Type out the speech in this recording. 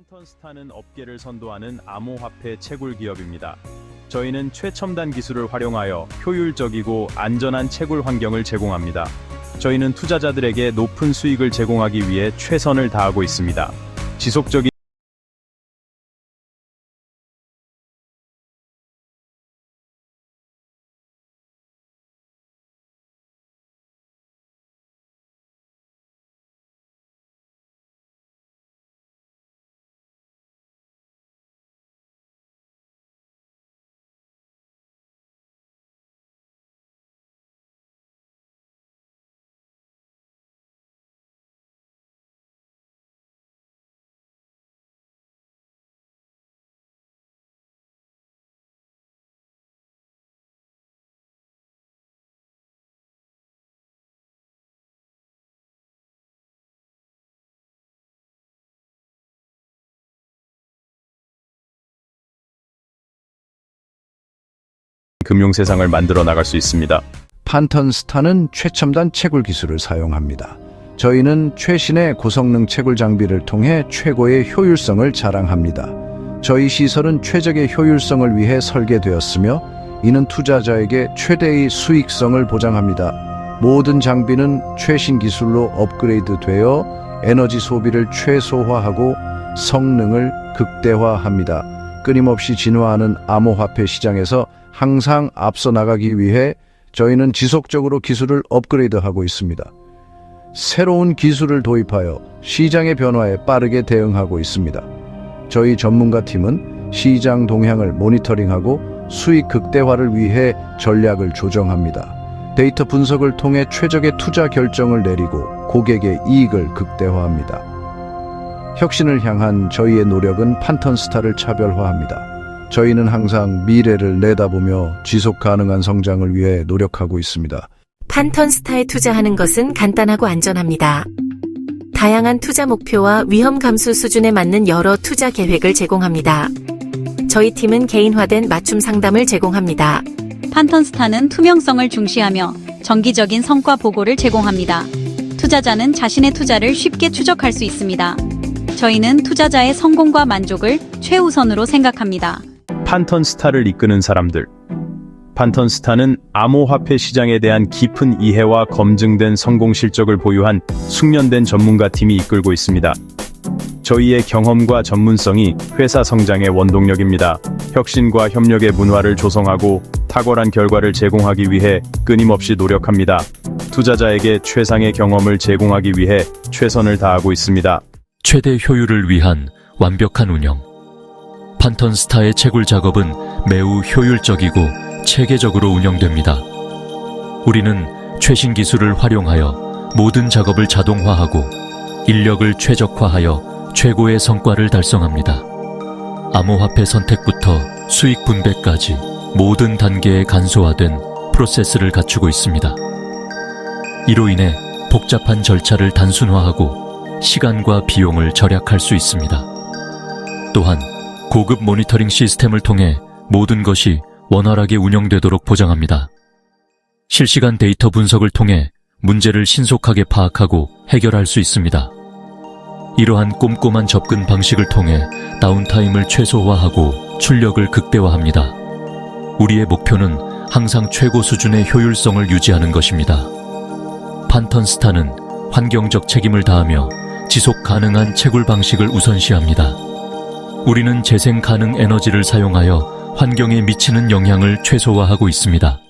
판턴스타는 업계를 선도하는 암호화폐 채굴 기업입니다. 저희는 최첨단 기술을 활용하여 효율적이고 안전한 채굴 환경을 제공합니다. 저희는 투자자들에게 높은 수익을 제공하기 위해 최선을 다하고 있습니다. 지속적인 금융 세상을 만들어 나갈 수 있습니다. 판턴스타는 최첨단 채굴 기술을 사용합니다. 저희는 최신의 고성능 채굴 장비를 통해 최고의 효율성을 자랑합니다. 저희 시설은 최적의 효율성을 위해 설계되었으며 이는 투자자에게 최대의 수익성을 보장합니다. 모든 장비는 최신 기술로 업그레이드 되어 에너지 소비를 최소화하고 성능을 극대화합니다. 끊임없이 진화하는 암호화폐 시장에서 항상 앞서 나가기 위해 저희는 지속적으로 기술을 업그레이드하고 있습니다. 새로운 기술을 도입하여 시장의 변화에 빠르게 대응하고 있습니다. 저희 전문가 팀은 시장 동향을 모니터링하고 수익 극대화를 위해 전략을 조정합니다. 데이터 분석을 통해 최적의 투자 결정을 내리고 고객의 이익을 극대화합니다. 혁신을 향한 저희의 노력은 판턴스타를 차별화합니다. 저희는 항상 미래를 내다보며 지속 가능한 성장을 위해 노력하고 있습니다. 판턴스타에 투자하는 것은 간단하고 안전합니다. 다양한 투자 목표와 위험 감수 수준에 맞는 여러 투자 계획을 제공합니다. 저희 팀은 개인화된 맞춤 상담을 제공합니다. 판턴스타는 투명성을 중시하며 정기적인 성과 보고를 제공합니다. 투자자는 자신의 투자를 쉽게 추적할 수 있습니다. 저희는 투자자의 성공과 만족을 최우선으로 생각합니다. 판턴스타를 이끄는 사람들. 판턴스타는 암호화폐 시장에 대한 깊은 이해와 검증된 성공 실적을 보유한 숙련된 전문가 팀이 이끌고 있습니다. 저희의 경험과 전문성이 회사 성장의 원동력입니다. 혁신과 협력의 문화를 조성하고 탁월한 결과를 제공하기 위해 끊임없이 노력합니다. 투자자에게 최상의 경험을 제공하기 위해 최선을 다하고 있습니다. 최대 효율을 위한 완벽한 운영. 판턴스타의 채굴 작업은 매우 효율적이고 체계적으로 운영됩니다. 우리는 최신 기술을 활용하여 모든 작업을 자동화하고 인력을 최적화하여 최고의 성과를 달성합니다. 암호화폐 선택부터 수익 분배까지 모든 단계에 간소화된 프로세스를 갖추고 있습니다. 이로 인해 복잡한 절차를 단순화하고 시간과 비용을 절약할 수 있습니다. 또한 고급 모니터링 시스템을 통해 모든 것이 원활하게 운영되도록 보장합니다. 실시간 데이터 분석을 통해 문제를 신속하게 파악하고 해결할 수 있습니다. 이러한 꼼꼼한 접근 방식을 통해 다운타임을 최소화하고 출력을 극대화합니다. 우리의 목표는 항상 최고 수준의 효율성을 유지하는 것입니다. 판턴스타는 환경적 책임을 다하며 지속 가능한 채굴 방식을 우선시합니다. 우리는 재생 가능 에너지를 사용하여 환경에 미치는 영향을 최소화하고 있습니다.